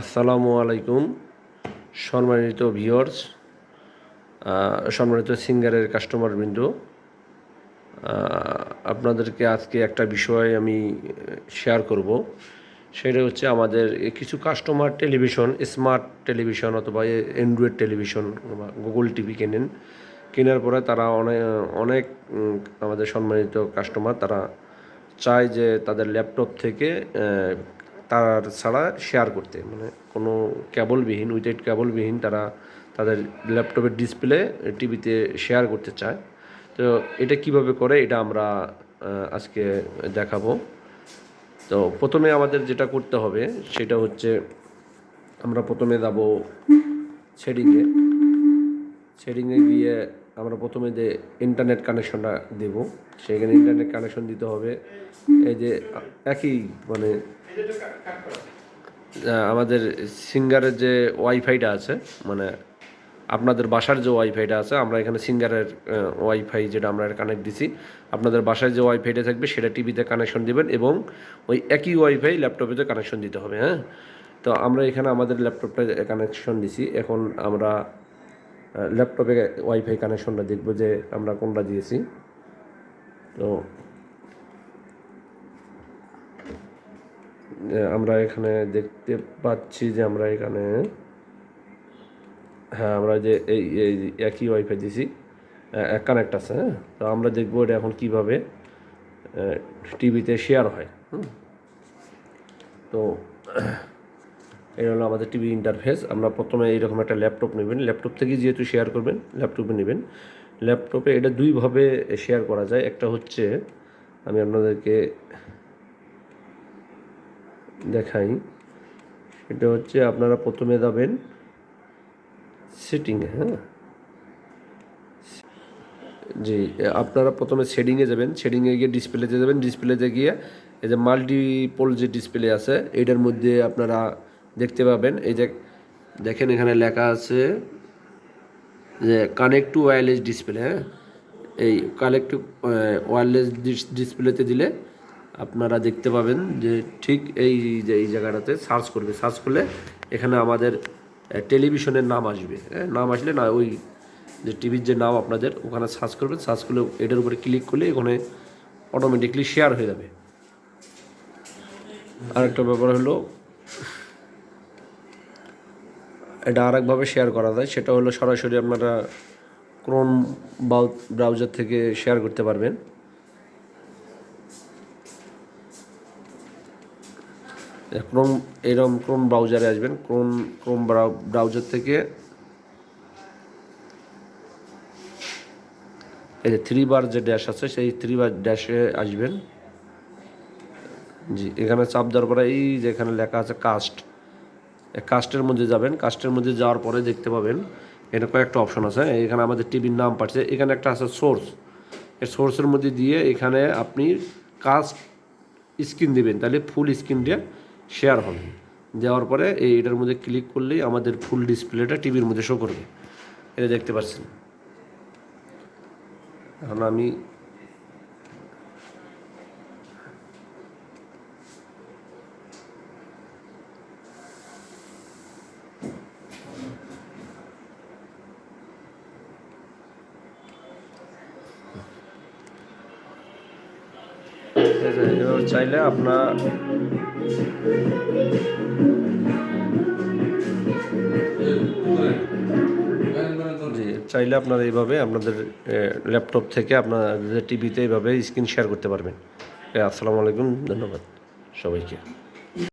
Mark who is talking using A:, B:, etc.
A: আসসালামু আলাইকুম, সম্মানিত ভিওর্স সম্মানিত সিঙ্গারের কাস্টমার বৃন্দ। আপনাদেরকে আজকে একটা বিষয় আমি শেয়ার করব। সেটা হচ্ছে আমাদের কিছু কাস্টমার টেলিভিশন স্মার্ট টেলিভিশন অথবা অ্যান্ড্রয়েড টেলিভিশন বা গুগল টিভি কেনেন। কেনার পরে তারা অনেক অনেক আমাদের সম্মানিত কাস্টমার তারা চায় যে তাদের ল্যাপটপ থেকে তার ছাড়া শেয়ার করতে। মানে কোনো কেবলবিহীন উইথাউট কেবলবিহীন তারা তাদের ল্যাপটপের ডিসপ্লে টিভিতে শেয়ার করতে চায়। তো এটা কীভাবে করে এটা আমরা আজকে দেখাবো। তো প্রথমে আমাদের যেটা করতে হবে সেটা হচ্ছে আমরা প্রথমে যাব শেডিংয়ে শেডিংয়ে গিয়ে আমরা প্রথমে যে ইন্টারনেট কানেকশনটা দেব, সেখানে ইন্টারনেট কানেকশন দিতে হবে। এই যে, একই মানে আমাদের সিঙ্গারের যে ওয়াইফাইটা আছে মানে আপনাদের বাসার যে ওয়াইফাইটা আছে, আমরা এখানে সিঙ্গারের ওয়াইফাই যেটা আমরা কানেক্ট দিছি, আপনাদের বাসায় যে ওয়াইফাইটা থাকবে, সেটা টিভিতে কানেকশন দিবেন এবং ওই একই ওয়াইফাই ল্যাপটপেতে কানেকশন দিতে হবে হ্যাঁ? তো আমরা এখানে আমাদের ল্যাপটপটা কানেকশন দিছি। এখন আমরা ল্যাপটপে ওয়াইফাই কানেকশনটা দেখব যে আমরা কোনটা দিয়েছি। তো আমরা এখানে দেখতে পাচ্ছি যে আমরা এখানে হ্যাঁ আমরা যে এই একই ওয়াইফাই দিছি কানেক্ট আছে হ্যাঁ? তো আমরা দেখব এটা এখন কীভাবে টিভিতে শেয়ার হয়, হুম? তো এই হলো আমাদের টিভি ইন্টারফেস আমরা প্রথমে এইরকম একটা ল্যাপটপ নেবেন। ল্যাপটপ থেকে যেহেতু শেয়ার করবেন ল্যাপটপে নেবেন। ল্যাপটপে এটা দুইভাবে শেয়ার করা যায়। একটা হচ্ছে, আমি আপনাদেরকে দেখাই। সেটা হচ্ছে আপনারা প্রথমে যাবেন সেটিংয়ে হ্যাঁ? জি, আপনারা প্রথমে শেডিংয়ে যাবেন। শেডিংয়ে গিয়ে ডিসপ্লেতে যাবেন। ডিসপ্লেতে গিয়ে এই যে মাল্টিপল যে ডিসপ্লে আছে, এটার মধ্যে আপনারা দেখতে পাবেন। এই যে দেখেন এখানে লেখা আছে যে কানেক্ট টু ওয়্যারলেস ডিসপ্লে হ্যাঁ? এই কানেক্ট টু ওয়্যারলেস ডিসপ্লেতে দিলে আপনারা দেখতে পাবেন যে ঠিক এই যে, এই জায়গাটাতে সার্চ করবে। সার্চ করলে এখানে আমাদের টেলিভিশনের নাম আসবে হ্যাঁ? নাম আসলে না, ওই যে টিভির যে নাম আপনাদের, ওখানে সার্চ করবেন। সার্চ করলে এটার উপরে ক্লিক করলে ওখানে অটোমেটিকলি শেয়ার হয়ে যাবে। আরেকটা ব্যাপার হলো এটা আরেকভাবে শেয়ার করা যায়। সেটা হলো সরাসরি আপনারা ক্রোম ব্রাউজার থেকে শেয়ার করতে পারবেন। ক্রোম এরকম ক্রোম ব্রাউজারে আসবেন। ক্রোম ক্রোম ব্রাউজার থেকে এই যে থ্রি বার যে ড্যাশ আছে, সেই থ্রি বার ড্যাশে আসবেন। জি, এখানে চাপ দেওয়ার পরে এই যে এখানে লেখা আছে কাস্ট কাস্টের মধ্যে যাবেন। কাস্টের মধ্যে যাওয়ার পরে দেখতে পাবেন এটা কয়েকটা অপশন আছে। এখানে আমাদের টিভির নাম পাচ্ছে, এখানে একটা আছে সোর্স এই সোর্সের মধ্যে দিয়ে এখানে আপনি কাস্ট স্ক্রিন দেবেন, তাহলে ফুল স্ক্রিন দিয়ে শেয়ার হবে। দেওয়ার পরে এই এটার মধ্যে ক্লিক করলেই আমাদের ফুল ডিসপ্লেটা টিভির মধ্যে শো করবে। এটা দেখতে পাচ্ছেন। এখন আমি চাইলে আপনার জি, চাইলে আপনারা এইভাবে আপনাদের ল্যাপটপ থেকে আপনাদের টিভিতে এইভাবে স্ক্রিন শেয়ার করতে পারবেন। আসসালামু আলাইকুম, ধন্যবাদ সবাইকে।